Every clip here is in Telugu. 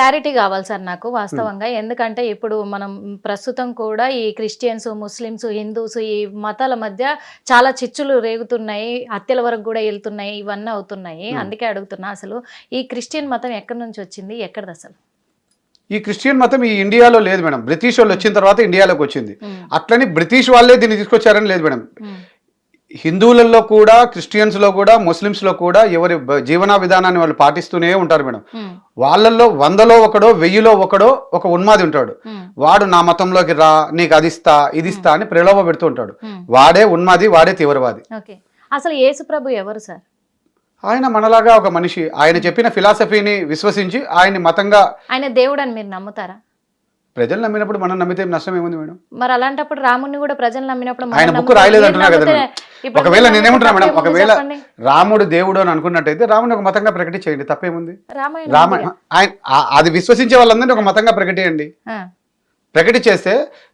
క్లారిటీ కావాలి సార్ నాకు వాస్తవంగా. ఎందుకంటే ఇప్పుడు మనం ప్రస్తుతం కూడా ఈ క్రిస్టియన్స్ ముస్లిమ్స్ హిందూస్ ఈ మతాల మధ్య చాలా చిచ్చులు రేగుతున్నాయి హత్యల వరకు కూడా వెళ్తున్నాయి ఇవన్నీ అవుతున్నాయి. Hmm. అందుకే అడుగుతున్నా అసలు ఈ క్రిస్టియన్ మతం ఎక్కడి నుంచి వచ్చింది ఎక్కడిది అసలు? ఈ క్రిస్టియన్ మతం ఈ ఇండియాలో లేదు మేడం. బ్రిటిష్ వాళ్ళు వచ్చిన తర్వాత ఇండియాలోకి వచ్చింది. Hmm. అట్లని బ్రిటిష్ వాళ్ళే దీన్ని తీసుకొచ్చారని లేదు మేడం. Hmm. హిందువులలో కూడా క్రిస్టియన్స్లో కూడా ముస్లిమ్స్లో కూడా ఎవరి జీవన విధానాన్ని వాళ్ళు పాటిస్తూనే ఉంటారు మేడం. వాళ్ళల్లో వందలో ఒకడో వెయ్యిలో ఒకడో ఒక ఉన్మాది ఉంటాడు. వాడు నా మతంలోకి రా నీకు అది ఇస్తా ఇది ఇస్తా అని ప్రలోభ పెడుతూ ఉంటాడు. వాడే ఉన్మాది వాడే తీవ్రవాది. అసలు యేసు ప్రభు ఎవరు సార్? ఆయన మనలాగా ఒక మనిషి. ఆయన చెప్పిన ఫిలాసఫీని విశ్వసించి ఆయన్ని మతంగా ఆయన దేవుడు అని మీరు నమ్ముతారా? ప్రజలు నమ్మినప్పుడు మనం నమ్మితే నష్టం ఏముంది మేడం మరి అలాంటప్పుడు రాముని కూడా ప్రజలు నమ్మినప్పుడు మనం ఆయన బుక్. రాయలేదు అంటున్నా కదా ఒకవేళ నేనేమంటున్నా మేడం ఒకవేళ. రాముడు దేవుడు అని అనుకున్నట్టయితే రాముని ఒక మతంగా ప్రకటించేయండి తప్పేముంది రామ. ఆయన అది విశ్వసించే వాళ్ళందరినీ ఒక మతంగా ప్రకటించండి ఆ. ప్రకటించేస్తే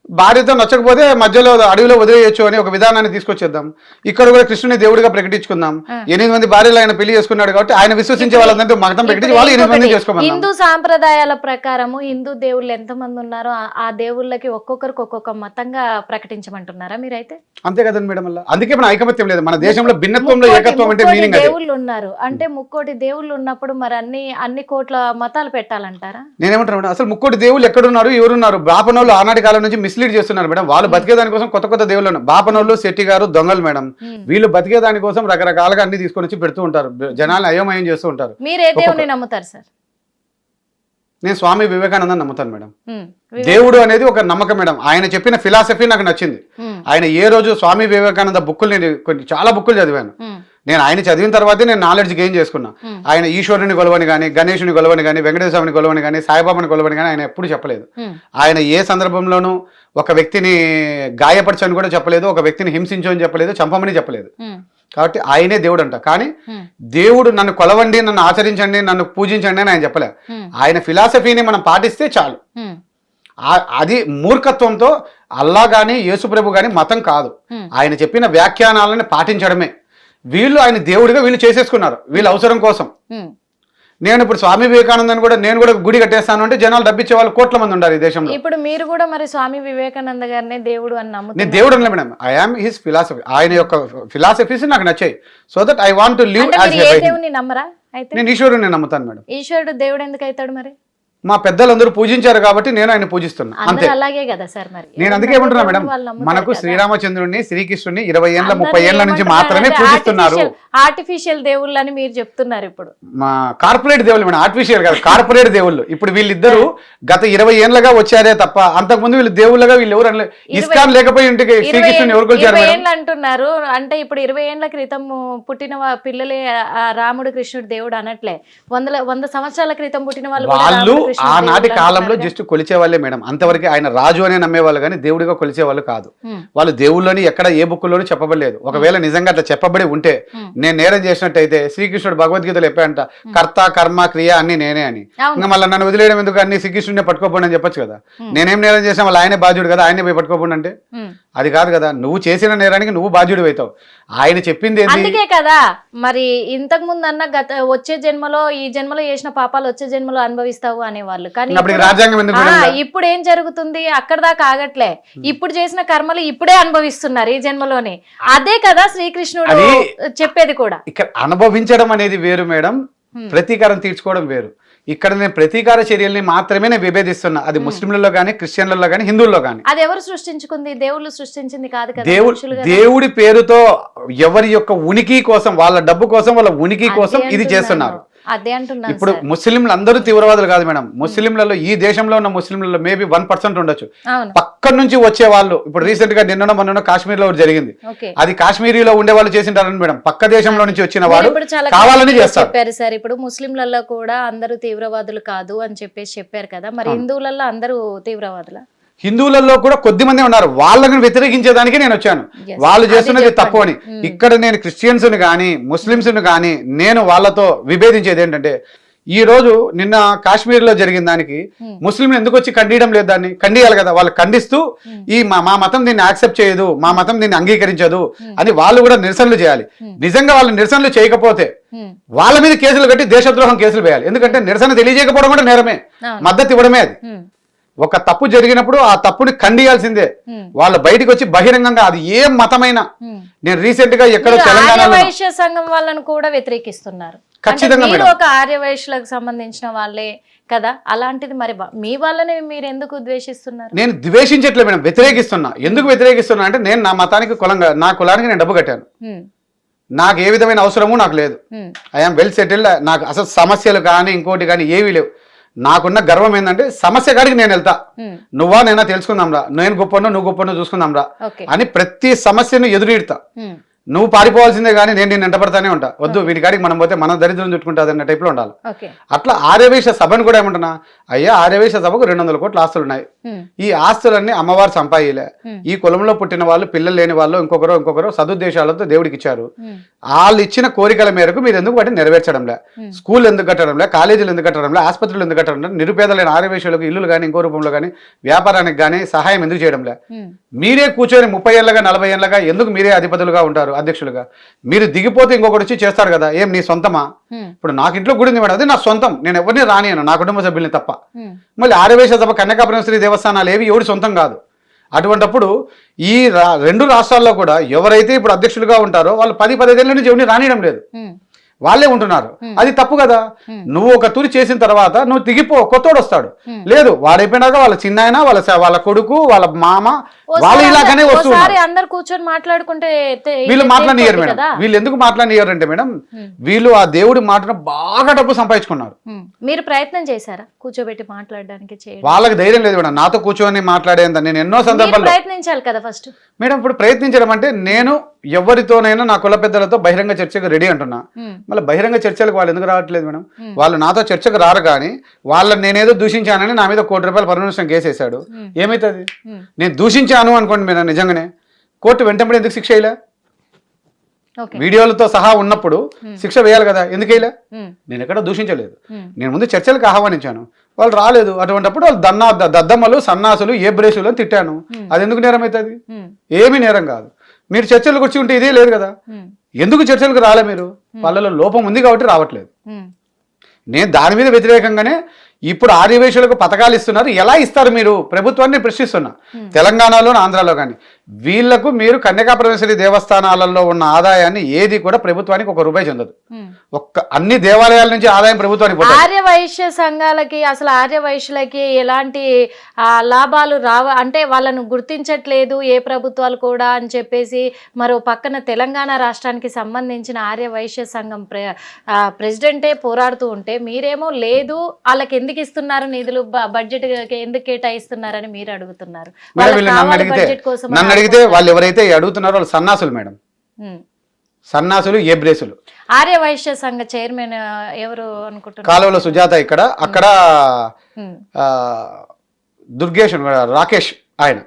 భార్యతో నచ్చకపోతే మధ్యలో అడవిలో వదిలేయచ్చు అని ఒక విధానాన్ని తీసుకొచ్చేద్దాం. ఇక్కడ కూడా కృష్ణుని దేవుడిగా ప్రకటించుకుందాం. ఎనిమిది మంది భార్యలు ఆయన పెళ్ళి చేసుకున్నాడు కాబట్టి ఆయన విశ్వసించే వాళ్ళందరితో మతం ప్రకటించి వాళ్ళు ఎనిమిది మంది చేసుకోమన్నాం హిందూ సాంప్రదాయాల ప్రకారము హిందూ దేవుళ్ళు ఎంతమంది ఉన్నారో ఆ- దేవుళ్ళకి ఒక్కొక్కరికి ఒక్కొక్క మతంగా ప్రకటించమంటున్నారా మీరైతే? అంతే కదండి మేడం వల్ల అందుకే మన ఐకమత్యం లేదు. మన దేశంలో భిన్నత్వంలో ఏకత్వం అంటే మీనింగ్ దేవుళ్ళు ఉన్నారు. అంటే ముక్కోటి దేవుళ్ళు ఉన్నప్పుడు మరి అన్ని అన్ని కోట్ల మతాలు పెట్టాలంటారా? నేనేమంటాను అసలు ముక్కోటి దేవుళ్ళు ఎక్కడున్నారు ఎవరున్నారు? బాపనోళ్ళు ఆనాటి కాలం నుంచి మిస్లీడ్ చేస్తున్నారు మేడం. వాళ్ళు బతికే దానికోసం కొత్త కొత్త దేవుళ్ళు బాపనోళ్ళు శెట్టి గారు దొంగలు మేడం. హ్మ్. వీళ్ళు బతికే దానికోసం రకరకాలుగా అన్ని తీసుకొని వచ్చి పెడుతూ ఉంటారు. జనాలు అయోమయం చేస్తూ ఉంటారు. మీరు ఏ దేవుని నమ్ముతారు సార్? నేను స్వామి వివేకానందని నమ్ముతాను మేడం. హ్మ్. దేవుడు అనేది ఒక నమ్మకం మేడం. ఆయన చెప్పిన ఫిలాసఫీ నాకు నచ్చింది. హ్మ్. ఆయన ఏ రోజు స్వామి వివేకానంద బుక్కులు నేను కొన్ని చాలా బుక్కులు చదివాను. నేను ఆయన చదివిన తర్వాతే నేను నాలెడ్జ్ గెయిన్ చేసుకున్నా Hmm. ఆయన ఈశ్వరుని కొలవని కానీ గణేషుని కొలవని కానీ వెంకటేశ్వరుని కొలవని కానీ సాయిబాబాని కొలవని కానీ ఆయన ఎప్పుడు చెప్పలేదు హ్మ్. ఆయన ఏ సందర్భంలోనూ ఒక వ్యక్తిని గాయపరచని కూడా చెప్పలేదు ఒక వ్యక్తిని హింసించు అని చెప్పలేదు చంపమని చెప్పలేదు హ్మ్. కాబట్టి ఆయనే దేవుడు అంట కానీ. దేవుడు నన్ను కొలవండి నన్ను ఆచరించండి నన్ను పూజించండి అని ఆయన చెప్పలే హ్మ్. ఆయన ఫిలాసఫీని మనం పాటిస్తే చాలు అది మూర్ఖత్వంతో అల్లా కానీ యేసుప్రభు కానీ మతం కాదు. ఆయన చెప్పిన వ్యాఖ్యానాలను పాటించడమే వీళ్ళు ఆయన దేవుడిగా వీళ్ళు చేసేసుకున్నారు వీళ్ళ అవసరం కోసం. నేను ఇప్పుడు స్వామి వివేకానందని కూడా నేను కూడా గుడి కట్టేస్తాను అంటే జనాలు డబ్బిచ్చే వాళ్ళు కోట్ల మంది ఉన్నారు ఈ దేశంలో. ఇప్పుడు మీరు కూడా మరి స్వామి వివేకానంద గారినే దేవుడు అని నేను నమ్ముతారు దేవుడు అనలే madam. I am his philosophy ఆయన యొక్క ఫిలాసఫీస్ నాకు నచ్చాయి. So that I want to live as నమ్మరా? అయితే నేను ఈశ్వరుని నమ్ముతాను మేడం. ఈశ్వరుడు దేవుడు ఎందుకు అవుతాడు మరి? మా పెద్దలందరూ పూజించారు కాబట్టి నేను ఆయన పూజిస్తున్నా. అంతే. అలాగే కదా సార్ మరి. నేను అందుకే ఏమంటున్నా నమ్మితే మేడం మనకు. శ్రీరామచంద్రుడిని శ్రీకృష్ణుని ఇరవై ఏళ్ళ ముప్పై ఏళ్ళ నుంచి మాత్రమే పూజిస్తున్నారు. ఆర్టిఫిషియల్ దేవుళ్ళు అని మీరు చెప్తున్నారు ఇప్పుడు. మా కార్పొరేట్ దేవుళ్ళు మేడం ఆర్టిఫిషియల్ కాదు కార్పొరేట్ దేవుళ్ళు. ఇప్పుడు వీళ్ళిద్దరు గత ఇరవై ఏళ్ళగా వచ్చారే తప్ప అంతకుముందు వీళ్ళు దేవుళ్ళగా వీళ్ళు ఎవరు ఇస్కాన్ లేకపోయి ఇంటికి ఇరవై శ్రీకృష్ణుని ఎవరు కొలిచారు అంటున్నారు. అంటే ఇప్పుడు ఇరవై ఏళ్ళ క్రితం పుట్టిన పిల్లలే రాముడు కృష్ణుడు దేవుడు అనట్లే. వందల వంద సంవత్సరాల క్రితం పుట్టిన వాళ్ళు ఆనాటి కాలంలో జస్ట్ కొలిచే వాళ్ళే మేడం. అంతవరకు ఆయన రాజు అనే నమ్మేవాళ్ళు కానీ దేవుడిగా కొలిచే వాళ్ళు కాదు. వాళ్ళు దేవుళ్ళని ఎక్కడ ఏ బుక్కుల్లోనూ చెప్పబడలేదు. ఒకవేళ నిజంగా అట్లా చెప్పబడి ఉంటే. నేను నేరం చేసినట్టయితే శ్రీకృష్ణుడు భగవద్గీతలో చెప్పాడంట కర్త కర్మ క్రియ అన్ని నేనే అని. ఇంకా మళ్ళీ నన్ను వదిలేయడం ఎందుకు? అన్ని శ్రీకృష్ణుడినే పట్టుకోపోండి అని చెప్పొచ్చు కదా. నేనేం నేరం చేసినా వాళ్ళు ఆయనే బాధ్యుడు కదా? ఆయనే పోయి పట్టుకోపోండి అంటే. అది కాదు కదా నువ్వు చేసిన నేరానికి నువ్వు బాధ్యుడు అవుతావు. ఆయన చెప్పింది అందుకే కదా మరి ఇంతకు ముందు అన్న గత వచ్చే జన్మలో ఈ జన్మలో చేసిన పాపాలు వచ్చే జన్మలో అనుభవిస్తావు అనేవాళ్ళు. కానీ ఇప్పుడు- ఏం జరుగుతుంది? అక్కడ దాకా ఆగట్లే. ఇప్పుడు చేసిన కర్మలు ఇప్పుడే అనుభవిస్తున్నారు ఈ జన్మలోనే. అదే కదా శ్రీకృష్ణుడు చెప్పేది కూడా. ఇక్కడ అనుభవించడం అనేది వేరు మేడం. ప్రతీకారం తీర్చుకోవడం వేరు. ఇక్కడ నేను ప్రతీకార చర్యల్ని మాత్రమే నేను విభేదిస్తున్నా. అది ముస్లింలలో కానీ క్రిస్టియన్లలో కానీ హిందువుల్లో కానీ అది ఎవరు సృష్టించుకుంది? దేవుళ్ళు సృష్టించింది కాదు కదా దేవుడు. దేవుడి పేరుతో ఎవరి యొక్క ఉనికి కోసం వాళ్ళ డబ్బు కోసం వాళ్ళ ఉనికి కోసం ఇది. చేస్తున్నారు. అదే ఇప్పుడు. ముస్లింలు అందరూ తీవ్రవాదులు కాదు మేడం. ముస్లింలలో ఈ దేశంలో ఉన్న ముస్లింలలో మేబీ వన్ పర్సెంట్ ఉండొచ్చు. పక్క నుంచి వచ్చే వాళ్ళు. ఇప్పుడు రీసెంట్గా నిన్న మొన్న కాశ్మీర్లో జరిగింది అది కాశ్మీరీలో ఉండే వాళ్ళు చేసింటారని మేడం. పక్క దేశంలో నుంచి వచ్చిన వాడు కావాలని చేస్తారు. చెప్పారు సార్. ఇప్పుడు ముస్లింలలో కూడా అందరూ తీవ్రవాదులు కాదు అని చెప్పేసి చెప్పారు కదా. మరి హిందువులలో అందరూ తీవ్రవాదుల? హిందువులలో కూడా కొద్ది మంది ఉన్నారు. వాళ్ళని వ్యతిరేకించేదానికి నేను వచ్చాను. వాళ్ళు చేస్తున్నది. తప్పు అని. ఇక్కడ నేను క్రిస్టియన్స్ని కానీ ముస్లిమ్స్ని కానీ నేను వాళ్ళతో విభేదించేది ఏంటంటే ఈ రోజు నిన్న కాశ్మీర్లో జరిగిన దానికి. ముస్లింలు ఎందుకు వచ్చి ఖండియడం లేదు దాన్ని ఖండియాలి కదా వాళ్ళు ఖండిస్తూ. ఈ మా మతం దీన్ని యాక్సెప్ట్ చేయదు మా మతం దీన్ని అంగీకరించదు. అని వాళ్ళు కూడా నిరసనలు చేయాలి. నిజంగా వాళ్ళు నిరసనలు చేయకపోతే వాళ్ళ మీద కేసులు కట్టి దేశద్రోహం కేసులు వేయాలి ఎందుకంటే నిరసన తెలియజేయకపోవడం కూడా నేరమే. మద్దతు ఇవ్వడమే అది ఒక తప్పు జరిగినప్పుడు ఆ తప్పుని ఖండియాల్సిందే. వాళ్ళు బయటికి వచ్చి బహిరంగంగా అది ఏ మతమైనా. నేను రీసెంట్గా ఎక్కడో ఆర్యవైశ్య సంఘం వాళ్ళను కూడా వ్యతిరేకిస్తున్నారు. ఖచ్చితంగా మీరు. ఒక ఆర్యవైశ్యులకు సంబంధించిన వాళ్ళే కదా? అలాంటిది మరి మీ వాళ్ళని మీరు ఎందుకు ద్వేషిస్తున్నారు? నేను ద్వేషించట్లే మేడం వ్యతిరేకిస్తున్నా. ఎందుకు వ్యతిరేకిస్తున్నా అంటే నేను నా మతానికి కులంగా నా కులానికి నేను డబ్బు కట్టాను. నాకు ఏ విధమైన అవసరము నాకు లేదు. ఐఎమ్ వెల్ సెటిల్డ్ నాకు అసలు సమస్యలు కానీ ఇంకోటి కానీ ఏమీ లేవు. నాకున్న గర్వం ఏంటంటే సమస్య కాడికి నేను వెళ్తా. నువ్వా నేనా తెలుసుకుందాంరా. నేను గొప్పను నువ్వు గొప్పను చూసుకుందాంరా. అని ప్రతి సమస్యను ఎదురీడతా. నువ్వు పారిపోవాల్సిందే కానీ నేను నేను ఎంటపడతానే ఉంటా. వద్దు వీటి కాడికి మనం పోతే మన దరిద్రం చుట్టుకుంటుంది అన్న టైప్లో ఉండాలి. అట్లా ఆర్యవేశ సభను కూడా ఏమంటున్నా అయ్యా ఆర్యవేశ సభకు రెండు వందల కోట్ల ఆస్తులు ఉన్నాయి. ఈ ఆస్తులన్నీ అమ్మవారు సంపాయిలే ఉమ్, ఈ కులంలో పుట్టిన వాళ్ళు పిల్లలు లేని వాళ్ళు ఇంకొకరు ఇంకొకరు సదుద్దేశాలతో దేవుడికి ఇచ్చారు వాళ్ళు ఇచ్చిన కోరికల మేరకు మీరు ఎందుకు వాటిని నెరవేర్చడంలే. స్కూల్ ఎందుకు కట్టడంలే కాలేజీలు ఎందుకు కట్టడంలే ఆసుపత్రులు ఎందుకు కట్టడంలే నిరుపేదలైన ఆర్యవేశాలకు ఇల్లులు కానీ ఇంకో రూపంలో కానీ వ్యాపారానికి కానీ సహాయం ఎందుకు చేయడంలే మీరే కూర్చొని ముప్పై ఏళ్ళగా నలభై ఏళ్ళగా ఎందుకు మీరే అధిపతులుగా ఉంటారు అధ్యక్షులుగా? మీరు దిగిపోతే ఇంకొకటి వచ్చి చేస్తారు కదా ఏం నీ సొంతమా? ఇప్పుడు నాకు ఇంట్లో గుడి ఉంది మేడం అది నా సొంతం. నేను ఎవరిని రానియను నా కుటుంబ సభ్యుల్ని తప్ప. మళ్ళీ ఆర్యవేశ సభ కన్యకాపురం దేవస్థానాలు ఏవి? ఎవడి సొంతం కాదు. అటువంటప్పుడు ఈ రెండు రాష్ట్రాల్లో కూడా ఎవరైతే ఇప్పుడు అధ్యక్షులుగా ఉంటారో వాళ్ళు పది పదిహేను నుంచి ఎవరిని రానియడం లేదు. వాళ్ళే ఉంటున్నారు. అది తప్పు కదా. నువ్వు ఒక తురి చేసిన తర్వాత నువ్వు దిగిపో కొత్తోడు వస్తాడు. లేదు వాడైపోయినాక వాళ్ళ చిన్నాయన వాళ్ళ వాళ్ళ కొడుకు వాళ్ళ మామ వాళ్ళు ఇలాగనే అందరు- వస్తున్నారు అందరు కూర్చొని మాట్లాడుకుంటే వీళ్ళు మాట్లాడినారు మేడం. వీళ్ళు ఎందుకు మాట్లాడినారు అంటే మేడం. వీళ్ళు ఆ దేవుడి మాటను బాగా డబ్బు సంపాదించుకున్నారు. మీరు ప్రయత్నం చేశారా కూర్చోబెట్టి మాట్లాడడానికి వాళ్ళకి ధైర్యం లేదు మేడం. నాతో కూర్చొని మాట్లాడేంత నేను ఎన్నో మీరు సందర్భాల్లో ప్రయత్నించాలి కదా ఫస్ట్. మేడం ఇప్పుడు ప్రయత్నించడం అంటే నేను ఎవరితోనైనా నా కుల పెద్దలతో బహిరంగ చర్చకు రెడీ అంటున్నా. మళ్ళీ బహిరంగ చర్చలకు వాళ్ళు ఎందుకు రావట్లేదు మేడం. వాళ్ళు నాతో చర్చకు రారు కానీ వాళ్ళని నేనేదో దూషించానని నా మీద కోటి రూపాయలు పర్మిషన్ కేసేశాడు. ఏమవుతుంది నేను దూషించాను అనుకోండి మీరు నిజంగానే. కోర్టు వెంటబడి ఎందుకు శిక్ష వేయలే? వీడియోలతో సహా ఉన్నప్పుడు శిక్ష వేయాలి కదా? ఎందుకు వేయలే? నేను ఎక్కడ దూషించలేదు. నేను ముందు చర్చలకు ఆహ్వానించాను. వాళ్ళు రాలేదు. అటువంటిప్పుడు వాళ్ళు దన్నా దద్దమ్మలు సన్నాసులు ఏ బ్రేసులు అని తిట్టాను అది ఎందుకు నేరం అవుతుంది ఏమీ నేరం కాదు. మీరు చర్చలు కూర్చుంటే ఉంటే ఇదే లేదు కదా. ఎందుకు చర్చలకు రాలే మీరు? వాళ్ళలో లోపం ఉంది కాబట్టి రావట్లేదు. నేను దాని మీద వ్యతిరేకంగానే ఇప్పుడు ఆర్యవేశులకు పథకాలు ఇస్తున్నారు. ఎలా ఇస్తారు మీరు? ప్రభుత్వాన్ని ప్రశ్నిస్తున్నా. తెలంగాణలో ఆంధ్రాలో కానీ. వీళ్ళకు మీరు కన్యకాపరమేశ్వరి దేవస్థానాలలో ఉన్న ఆదాయాన్ని ఏది కూడా ప్రభుత్వానికి ఒక రూపాయి చెందదు. ఒక్క అన్ని దేవాలయాల నుంచి ఆదాయం ప్రభుత్వానికి పోతుంది. ఆర్య వైశ్య సంఘాలకి అసలు ఆర్య వైశ్యులకి ఎలాంటి లాభాలు రావ అంటే వాళ్ళను గుర్తించట్లేదు ఏ ప్రభుత్వాలు కూడా అని చెప్పేసి మరో పక్కన తెలంగాణ రాష్ట్రానికి సంబంధించిన ఆర్య వైశ్య సంఘం ప్రెసిడెంటే పోరాడుతూ ఉంటే మీరేమో లేదు వాళ్ళకి ఎందుకు ఇస్తున్నారు నిధులు బడ్జెట్ ఎందుకు కేటాయిస్తున్నారని మీరు అడుగుతున్నారు. బడ్జెట్ కోసం అడిగితే వాళ్ళు ఎవరైతే అడుగుతున్నారో వాళ్ళు సన్నాసులు మేడం. సన్నాసులు ఏ బ్రేసులు ఆర్య వైశ్య సంఘ చైర్మన్ ఎవరు అనుకుంటున్నారు? కాలువలో సుజాత ఇక్కడ. అక్కడ దుర్గేష్ రాకేష్ ఆయన.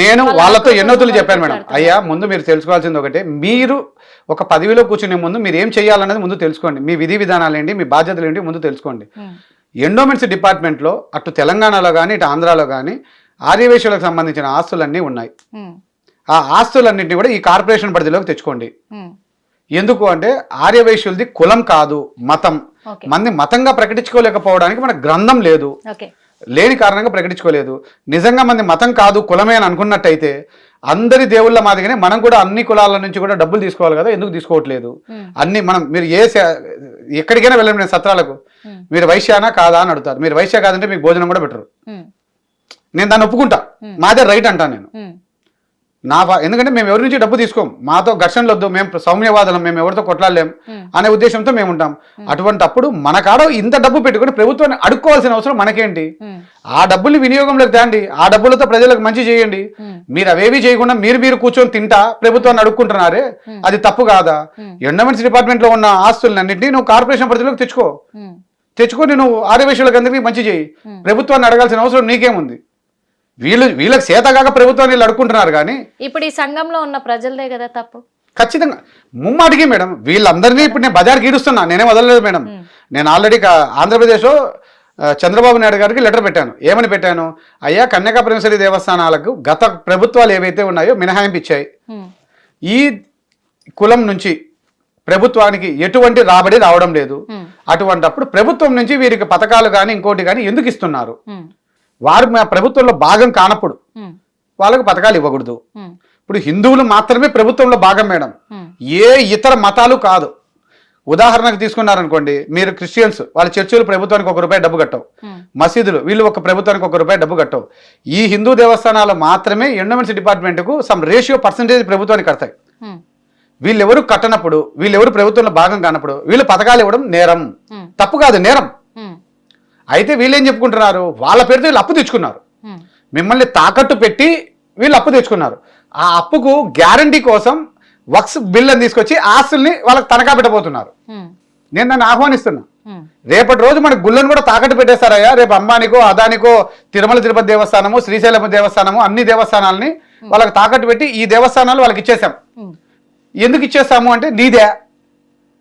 నేను వాళ్ళ వాళ్ళతో ఎన్నోతులు చెప్పాను మేడం. అయ్యా ముందు మీరు తెలుసుకోవాల్సింది ఒకటే. మీరు ఒక పదవిలో కూర్చునే ముందు మీరు ఏం చేయాలన్నది ముందు తెలుసుకోండి. మీ విధి విధానాలు ఏంటి మీ బాధ్యతలు ఏంటి ముందు తెలుసుకోండి. ఎండోమెంట్స్ డిపార్ట్మెంట్లో అటు తెలంగాణలో కానీ ఇటు ఆంధ్రాలో కానీ ఆర్యవేశులకు సంబంధించిన ఆస్తులన్నీ ఉన్నాయి. ఆ ఆస్తులన్నింటినీ కూడా ఈ కార్పొరేషన్ పరిధిలోకి తెచ్చుకోండి. ఎందుకు అంటే ఆర్యవైశ్యులది కులం కాదు మతం మంది మతంగా ప్రకటించుకోలేకపోవడానికి మన గ్రంథం లేదు లేని కారణంగా ప్రకటించుకోలేదు నిజంగా మంది మతం కాదు కులమే అని అనుకున్నట్టయితే అందరి దేవుళ్ళ మాదిరిగానే మనం కూడా అన్ని కులాల నుంచి కూడా డబ్బులు తీసుకోవాలి కదా ఎందుకు తీసుకోవట్లేదు. అన్ని మనం మీరు ఏ ఎక్కడికైనా వెళ్ళండి నేను సత్రాలకు. మీరు వైశ్యానా కాదా అని అడుగుతారు మీరు వైశ్య కాదంటే మీకు భోజనం కూడా పెట్టరు. నేను దాన్ని ఒప్పుకుంటా. మాదే రైట్ అంటాను నేను. నా ఎందుకంటే మేము ఎవరి నుంచి డబ్బు తీసుకోం మాతో ఘర్షణలు వద్దు మేము సౌమ్యవాదం మేము ఎవరితో కొట్లాడలేం. అనే ఉద్దేశంతో మేము ఉంటాం అటువంటి అప్పుడు మన కాడ ఇంత డబ్బు పెట్టుకొని ప్రభుత్వాన్ని అడుక్కోవాల్సిన అవసరం మనకేంటి. ఆ డబ్బుల్ని వినియోగంలోకి తేండి ఆ డబ్బులతో ప్రజలకు మంచి చేయండి. మీరు అవేవి చేయకుండా మీరు మీరు కూర్చొని తింటా ప్రభుత్వాన్ని అడుక్కుంటున్నారే అది తప్పు కాదా. ఎండోమెంట్స్ డిపార్ట్మెంట్లో ఉన్న ఆస్తులన్నింటినీ నువ్వు కార్పొరేషన్ పరిధిలోకి తెచ్చుకో. తెచ్చుకొని నువ్వు ఆర్యవేశులకు అందరికీ మంచి చేయి. ప్రభుత్వాన్ని అడగాల్సిన అవసరం నీకేముంది వీళ్ళు వీళ్ళకి చేతగాక ప్రభుత్వాన్ని వీళ్ళు అడుక్కుంటున్నారు కానీ ఇప్పుడు ఈ సంఘంలో ఉన్న ప్రజలదే కదా తప్పు. ఖచ్చితంగా. ముమ్మాటికి మేడం వీళ్ళందరినీ ఇప్పుడు నేను బజార్కి ఈడుస్తున్నా నేనే వదలలేదు మేడం. నేను ఆల్రెడీ ఆంధ్రప్రదేశ్లో చంద్రబాబు నాయుడు గారికి లెటర్ పెట్టాను. ఏమని పెట్టాను? అయ్యా కన్యకా పరమేశ్వరి దేవస్థానాలకు గత ప్రభుత్వాలు ఏవైతే ఉన్నాయో మినహాయింపు ఇచ్చాయి ఈ కులం నుంచి ప్రభుత్వానికి ఎటువంటి రాబడి రావడం లేదు. అటువంటప్పుడు ప్రభుత్వం నుంచి వీరికి పథకాలు కానీ ఇంకోటి కానీ ఎందుకు ఇస్తున్నారు? వారు మా ప్రభుత్వంలో భాగం కానప్పుడు వాళ్ళకు పథకాలు ఇవ్వకూడదు. ఇప్పుడు హిందువులు మాత్రమే ప్రభుత్వంలో భాగం మేడం. ఏ ఇతర మతాలు కాదు. ఉదాహరణకు తీసుకున్నారనుకోండి మీరు క్రిస్టియన్స్ వాళ్ళ చర్చిలు ప్రభుత్వానికి ఒక రూపాయి డబ్బు కట్టవు. మసీదులు వీళ్ళు ఒక ప్రభుత్వానికి ఒక రూపాయి డబ్బు కట్టవు. ఈ హిందూ దేవస్థానాలు మాత్రమే ఎండోమెంట్స్ డిపార్ట్మెంట్కు సమ్ రేషియో పర్సంటేజ్ ప్రభుత్వానికి కడతాయి. వీళ్ళెవరు కట్టనప్పుడు వీళ్ళెవరు ప్రభుత్వంలో భాగం కానప్పుడు వీళ్ళు పథకాలు ఇవ్వడం నేరం. తప్పు కాదు నేరం. అయితే వీళ్ళు ఏం చెప్పుకుంటున్నారు? వాళ్ళ పేరుతో వీళ్ళు అప్పు తెచ్చుకున్నారు. మిమ్మల్ని తాకట్టు పెట్టి వీళ్ళు అప్పు తెచ్చుకున్నారు. ఆ అప్పుకు గ్యారంటీ కోసం వక్స్ బిల్ అని తీసుకొచ్చి ఆస్తుల్ని వాళ్ళకి తనఖా పెట్టబోతున్నారు. నేను దాన్ని ఆహ్వానిస్తున్నా. రేపటి రోజు మన గుళ్ళను కూడా తాకట్టు పెట్టేస్తారయ్యా రేపు అంబానికో అదానికో తిరుమల తిరుపతి దేవస్థానము శ్రీశైలం దేవస్థానము అన్ని దేవస్థానాలని వాళ్ళకి తాకట్టు పెట్టి ఈ దేవస్థానాలు వాళ్ళకి ఇచ్చేసాం. ఎందుకు ఇచ్చేస్తాము అంటే నీదే.